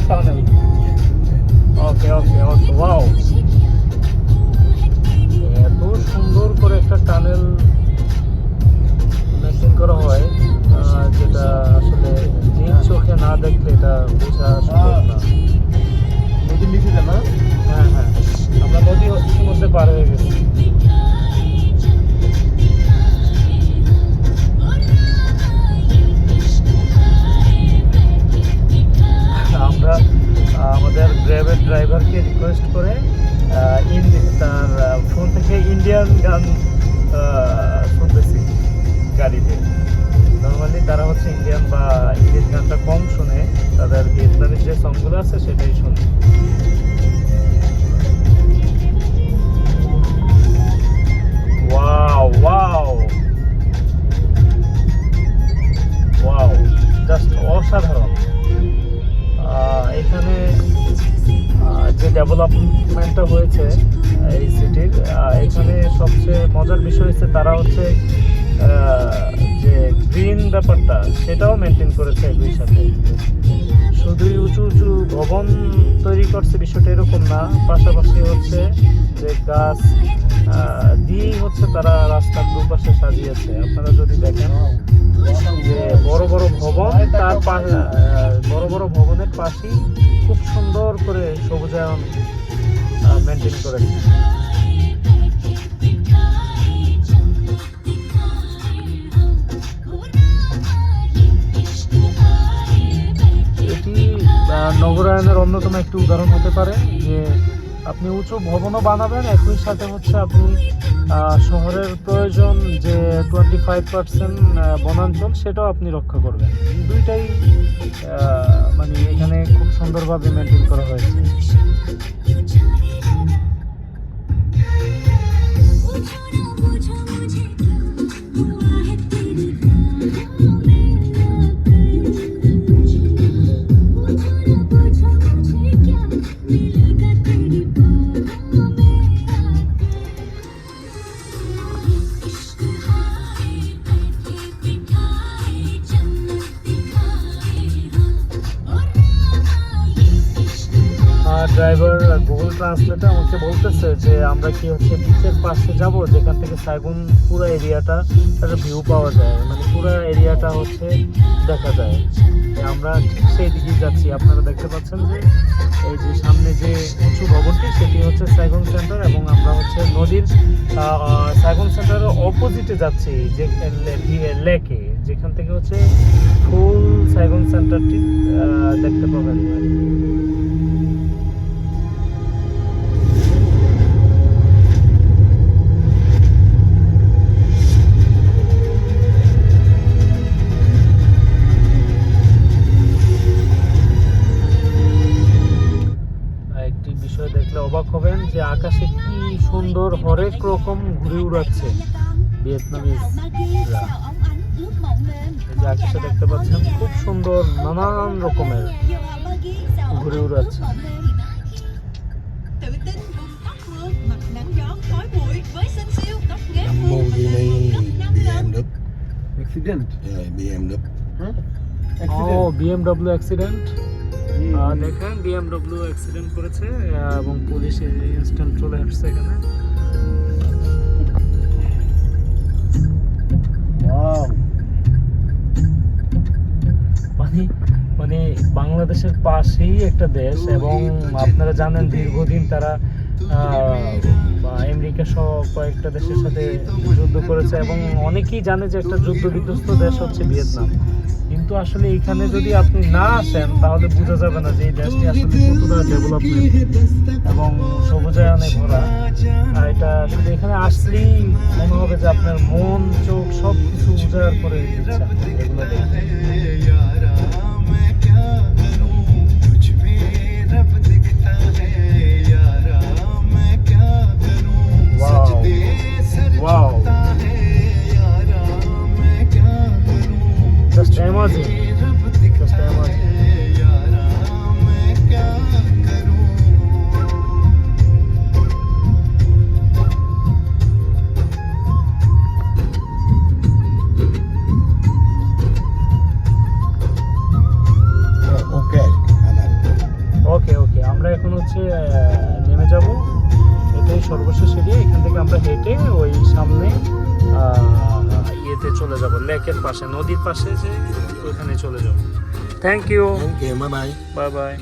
Tunnel ওকে ওকে ওকে, wow. এত সুন্দর করে একটা টানেল মেনটেন করা হয় যেটা আসলে নিজ চোখে না দেখলে এটা বোঝা ইন্ডিয়ান গান শুনতেছি গাড়িতে। নর্মালি তারা হচ্ছে ইন্ডিয়ান বা ইংলিশ গানটা কম শুনে, তাদের ভিয়েতনামের যে সংগুলো আছে সেটাই শুনে। ডেভেলপমেন্টটা হয়েছে এই সিটির এখানে সবচেয়ে মজার বিষয় হচ্ছে তারা হচ্ছে যে গ্রিন ব্যাপারটা, সেটাও মেনটেন করেছে একই সাথে। শুধুই উঁচু উঁচু ভবন তৈরি করছে বিষয়টা এরকম না। পাশাপাশি হচ্ছে যে গাছ দিয়েই হচ্ছে তারা রাস্তার দুপাশে সাজিয়েছে। আপনারা যদি দেখেন তার বড় বড় ভবনের পাশেই খুব সুন্দর করে সবুজায়ন মেনটেন করেছে। এটি নগরায়নের অন্যতম একটি উদাহরণ হতে পারে যে আপনি উঁচু ভবনও বানাবেন, একই সাথে হচ্ছে আপনি শহরের প্রয়োজন যে টোয়েন্টি ফাইভ পার্সেন্ট বনাঞ্চল সেটাও আপনি রক্ষা করবেন। দুইটাই মানে এখানে খুব সুন্দরভাবে মেনটেন করা হয়েছে। ড্রাইভার গুগল ট্রান্সলেটে আমাকে বলতেছে যে, আমরা কি হচ্ছে বিচের পাশে যাব? যেখান থেকে সাইগুন পুরো এরিয়াটা একটা ভিউ পাওয়া যায়। মানে পুরো এরিয়াটা হচ্ছে দেখা যায়। আমরা সেই দিকে যাচ্ছি। আপনারা দেখতে পাচ্ছেন যে, এই যে সামনে যে উঁচু ভবনটি, সেটি হচ্ছে সাইগুন সেন্টার এবং আমরা হচ্ছে নদীর সাইগুন সেন্টারের অপোজিটে যাচ্ছি, যে লেকে। যেখান থেকে হচ্ছে ফুল সাইগুন সেন্টারটি দেখতে পাবেন। হরেক রকম ঘুরে উড়াচ্ছে ভিয়েতনামিজরা এই যে আকাশে দেখতে পাচ্ছেন খুব সুন্দর নানান রকমের ঘুরে উড়াচ্ছে। BMW. অ্যাক্সিডেন্ট দেখেন বিএমডব্লিউ অ্যাক্সিডেন্ট করেছে এবং পুলিশ ইনস্ট্যান্ট চলে আসছে এখানে। মানে মানে বাংলাদেশের পাশেই একটা দেশ এবং আপনারা জানেন দীর্ঘদিন তারা আমেরিকা সহ কয়েকটা দেশের সাথে যুদ্ধ করেছে এবং অনেকেই জানে যে একটা যুদ্ধ বিধ্বস্ত দেশ হচ্ছে ভিয়েতনাম। কিন্তু আসলে এখানে যদি আপনি না আসেন, তাহলে বোঝা যাবে না যে এই দেশটি আসলে কতটা ডেভেলপমেন্ট এবং সবুজায়নে ভরা। আর এটা আসলে এখানে আসলেই মনে হবে যে আপনার মন, চোখ সব কিছু উজাড় করে দিচ্ছে এগুলো সর্বশেষ এরিয়া এখান থেকে আমরা হেঁটে ওই সামনে ইয়েতে চলে যাব লেকের পাশে নদীর পাশে যে ওইখানে চলে যাব। Thank you bye bye. Bye bye